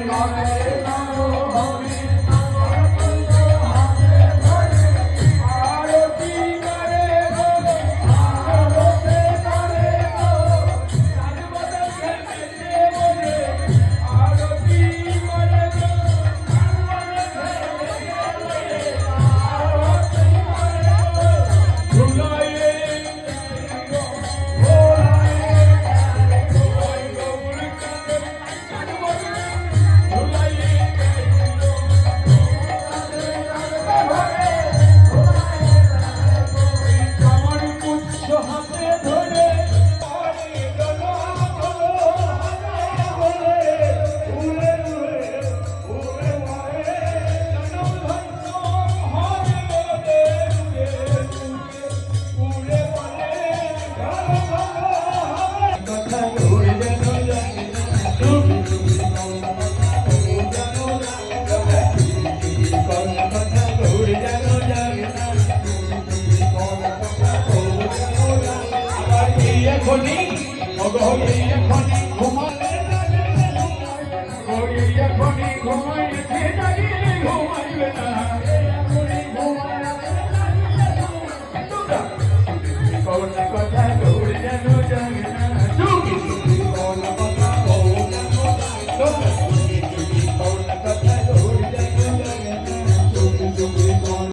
Amen. ধনি অগহলি এখনি ঘুমালে গড়ি এখনি ঘুমাইলে কে জাগিলে ঘুমাইবে না। কোন কথা দৌড়ে যেন জাগে না কোন কথা দৌড়ে যেন জাগে না